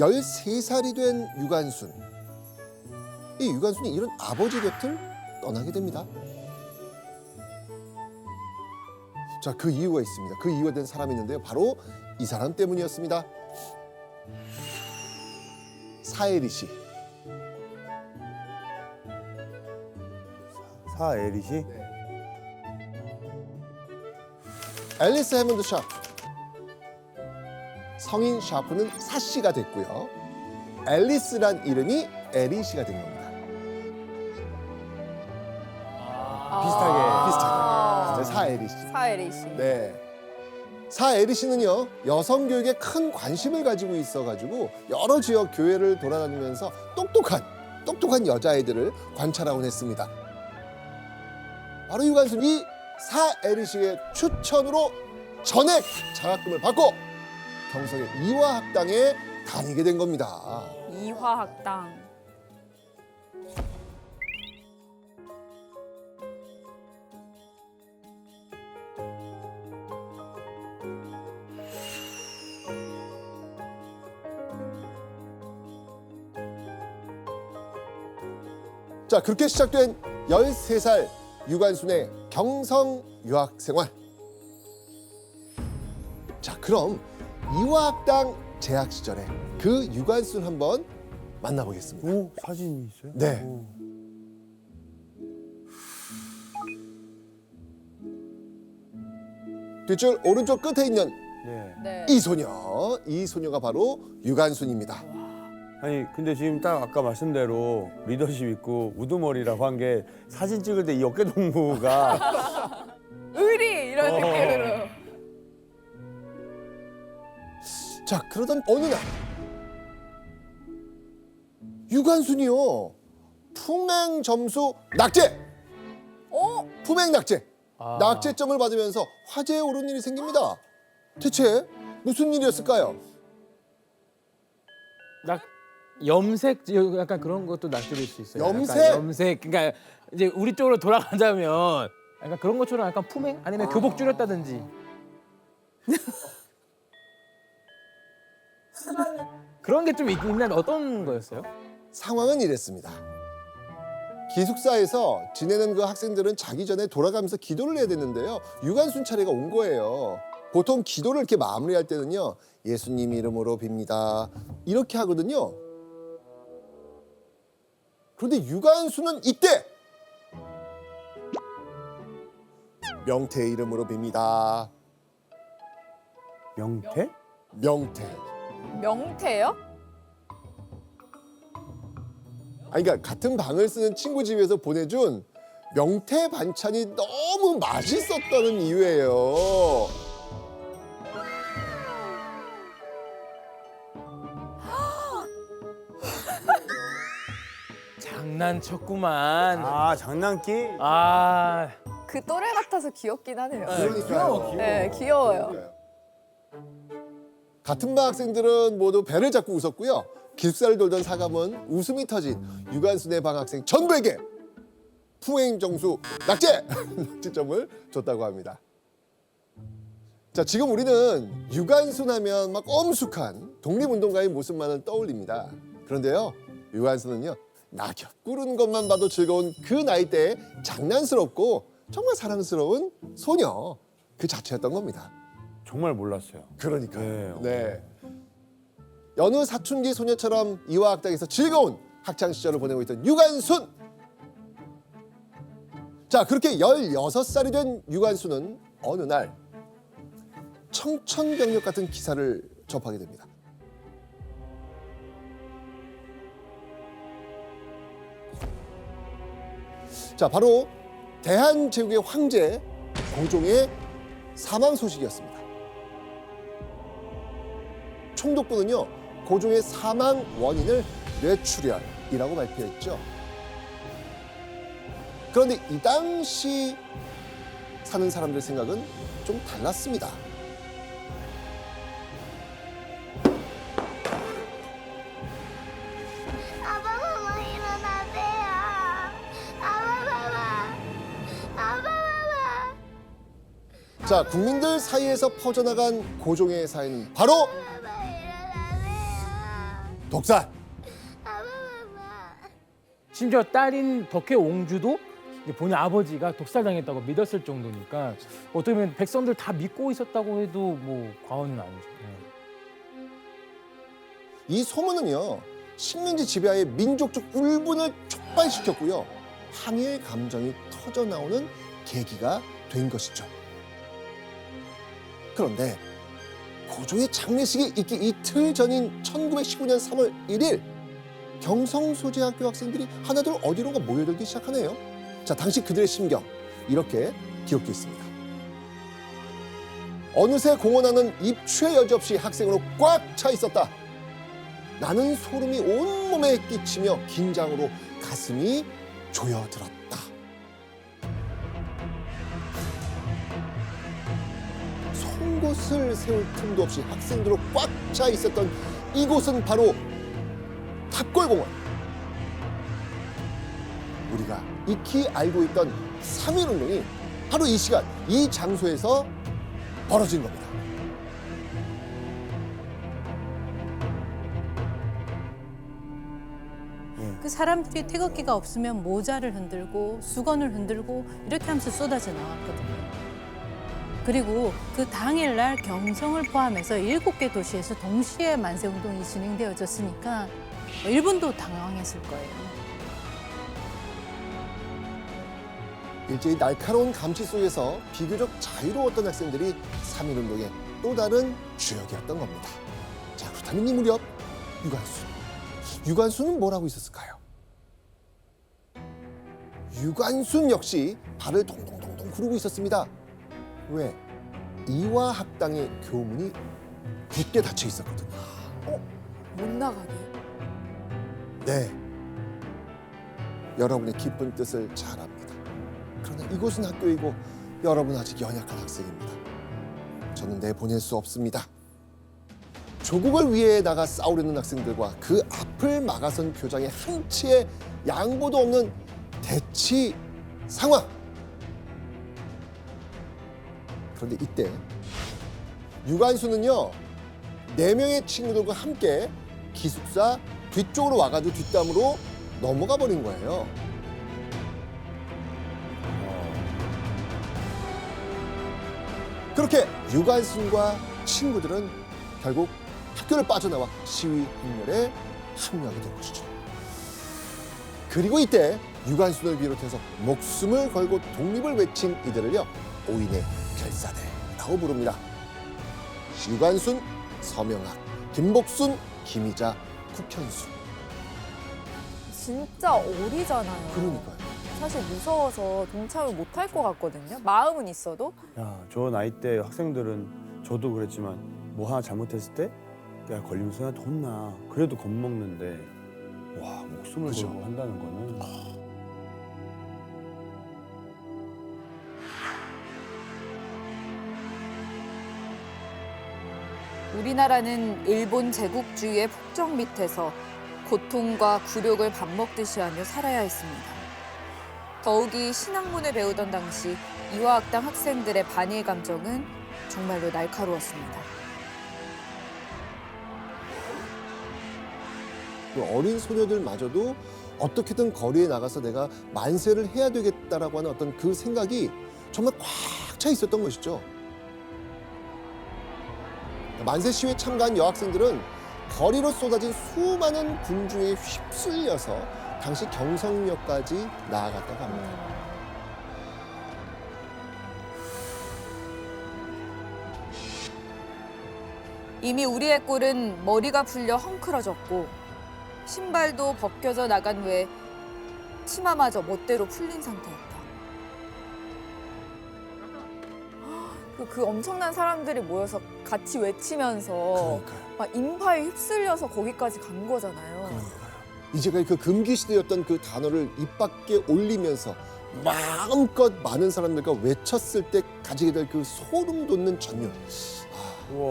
13살이 된 유관순. 이 유관순이 이런 아버지 곁을 떠나게 됩니다. 자, 그 이유가 있습니다. 그 이유가 된 사람이 있는데요. 바로 이 사람 때문이었습니다. 사에리 씨. 사에릿이 앨리스 해먼드 샤프. 성인 샤프는 사 씨가 됐고요. 앨리스란 이름이 에리 씨가 된 겁니다. 비슷하게. 비슷하게. 네, 사에리 씨. 사에리 씨. 네. 사 에리 씨는요 여성 교육에 큰 관심을 가지고 있어가지고 여러 지역 교회를 돌아다니면서 똑똑한 똑똑한 여자아이들을 관찰하곤 했습니다. 바로 유관순이 사 에리 씨의 추천으로 전액 장학금을 받고 경성의 이화학당에 다니게 된 겁니다. 이화학당. 자 그렇게 시작된 13살 유관순의 경성 유학 생활. 자 그럼 이화학당 재학 시절에 그 유관순 한번 만나보겠습니다. 오 사진이 있어요? 네. 오. 뒷줄 오른쪽 끝에 있는 네. 네. 이 소녀, 이 소녀가 바로 유관순입니다. 아니 근데 지금 딱 아까 말씀대로 리더십 있고 우두머리라고 한 게 사진 찍을 때 이 어깨 동무가 의리 이런 어. 느낌 자 그러던 어느 날 유관순이요 품행 점수 낙제, 어? 품행 낙제, 아. 낙제점을 받으면서 화제에 오른 일이 생깁니다. 대체 무슨 일이었을까요? 낙 염색 약간 그런 것도 낯뜨릴 수 있어요. 약간 염색? 염색. 그러니까 이제 우리 쪽으로 돌아가자면 약간 그런 것처럼 약간 품행 아니면 교복 줄였다든지. 그런 게 좀 있는 어떤 거였어요? 상황은 이랬습니다. 기숙사에서 지내는 그 학생들은 자기 전에 돌아가면서 기도를 해야 되는데요. 유관순 차례가 온 거예요. 보통 기도를 이렇게 마무리할 때는요. 예수님 이름으로 빕니다. 이렇게 하거든요. 그런데 유관순은 이때 명태 이름으로 빕니다. 명태? 명태. 명태요? 아니 그러니까 같은 방을 쓰는 친구 집에서 보내준 명태 반찬이 너무 맛있었다는 이유예요. 장난쳤구만. 아 장난기? 아, 그 또래 같아서 귀엽긴 하네요. 그러니까요. 네, 귀여워요. 같은 반 학생들은 모두 배를 잡고 웃었고요. 기숙사를 돌던 사감은 웃음이 터진 유관순의 방 학생 전부에게 풍행 정수 낙제 낙제점을 줬다고 합니다. 자 지금 우리는 유관순 하면 막 엄숙한 독립운동가의 모습만을 떠올립니다. 그런데요 유관순은요 낙엽 구르는 것만 봐도 즐거운 그 나이 때 장난스럽고 정말 사랑스러운 소녀 그 자체였던 겁니다. 정말 몰랐어요. 그러니까요. 네. 네. 여느 사춘기 소녀처럼 이화학당에서 즐거운 학창 시절을 보내고 있던 유관순. 자, 그렇게 16살이 된 유관순은 어느 날 청천벽력 같은 기사를 접하게 됩니다. 자, 바로 대한제국의 황제 고종의 사망 소식이었습니다. 총독부는요 고종의 사망 원인을 뇌출혈이라고 발표했죠. 그런데 이 당시 사는 사람들 생각은 좀 달랐습니다. 아빠 마마 일어나세요. 아빠 마마. 아빠 마마. 자 국민들 사이에서 퍼져나간 고종의 사연은 바로. 독살. 아빠 봐봐. 심지어 딸인 덕혜 옹주도 이제 본인 아버지가 독살당했다고 믿었을 정도니까 어떻게 보면 백성들 다 믿고 있었다고 해도 뭐 과언은 아니죠. 네. 이 소문은요 식민지 지배하에 민족적 울분을 촉발시켰고요 항일 감정이 터져 나오는 계기가 된 것이죠. 그런데 고조의 장례식이 있기 이틀 전인 1919년 3월 1일 경성소재학교 학생들이 하나둘 어디론가 모여들기 시작하네요. 자, 당시 그들의 심경 이렇게 기록돼 있습니다. 어느새 공원하는 입추의 여지 없이 학생으로 꽉 차 있었다. 나는 소름이 온몸에 끼치며 긴장으로 가슴이 조여들었다. 송곳을 세울 틈도 없이 학생들로 꽉 차 있었던 이곳은 바로 탑골공원. 우리가 익히 알고 있던 3.1운동이 바로 이 시간, 이 장소에서 벌어진 겁니다. 그 사람들이 태극기가 없으면 모자를 흔들고 수건을 흔들고 이렇게 하면서 쏟아져 나왔거든요. 그리고 그 당일날 경성을 포함해서 일곱 개 도시에서 동시에 만세 운동이 진행되어졌으니까 일본도 당황했을 거예요. 일제히 날카로운 감시 속에서 비교적 자유로웠던 학생들이 3.1운동의 또 다른 주역이었던 겁니다. 자, 그렇다면 이 무렵 유관순. 유관순은 뭘 하고 있었을까요? 유관순 역시 발을 동동동동 구르고 있었습니다. 왜? 이화 학당의 교문이 굳게 닫혀 있었거든요. 못 나가게. 네. 여러분의 기쁜 뜻을 잘 압니다. 그러나 이곳은 학교이고 여러분 아직 연약한 학생입니다. 저는 내보낼 수 없습니다. 조국을 위해 나가 싸우려는 학생들과 그 앞을 막아선 교장의 한치의 양보도 없는 대치 상황. 그런데 이때 유관수는요 네 명의 친구들과 함께 기숙사 뒤쪽으로 와가지고 뒷담으로 넘어가 버린 거예요. 그렇게 유관순과 친구들은 결국 학교를 빠져나와 시위 행렬에 합류하게 된 것이죠. 그리고 이때 유관순을 비롯해서 목숨을 걸고 독립을 외친 이들을요 오인의 결사대라고 부릅니다. 유관순, 서명학, 김복순, 김희자, 국현수. 진짜 어리잖아요. 그러니까요. 사실 무서워서 동참을 못 할 것 같거든요. 마음은 있어도. 야, 저 나이 때 학생들은 저도 그랬지만 뭐 하나 잘못했을 때 야, 걸리면 선생한테 혼나. 그래도 겁먹는데 와, 목숨을 그죠. 걸고 한다는 거는 우리나라는 일본 제국주의의 폭정 밑에서 고통과 굴욕을 밥 먹듯이 하며 살아야 했습니다. 더욱이 신학문을 배우던 당시 이화학당 학생들의 반일 감정은 정말로 날카로웠습니다. 그 어린 소녀들마저도 어떻게든 거리에 나가서 내가 만세를 해야 되겠다라고 하는 어떤 그 생각이 정말 꽉 차 있었던 것이죠. 만세 시위에 참가한 여학생들은 거리로 쏟아진 수많은 군중에 휩쓸려서 당시 경성역까지 나아갔다고 합니다. 이미 우리의 꼴은 머리가 풀려 헝클어졌고 신발도 벗겨져 나간 후에 치마마저 멋대로 풀린 상태 그, 그 엄청난 사람들이 모여서 같이 외치면서 그러니까요. 막 인파에 휩쓸려서 거기까지 간 거잖아요. 이제까지 그 금기 시대였던 그 단어를 입 밖에 올리면서 마음껏 많은 사람들과 외쳤을 때 가지게 될 그 소름 돋는 전율. 우와,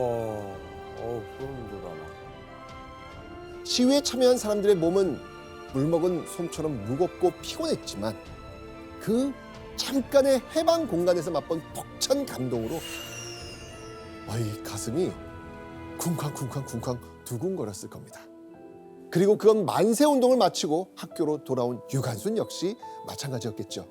어우, 소름 돋아. 나. 시위에 참여한 사람들의 몸은 물먹은 솜처럼 무겁고 피곤했지만 그 잠깐의 해방 공간에서 맛본 벅찬 감동으로 어이 가슴이 쿵쾅쿵쾅쿵쾅 두근거렸을 겁니다. 그리고 그건 만세 운동을 마치고 학교로 돌아온 유관순 역시 마찬가지였겠죠.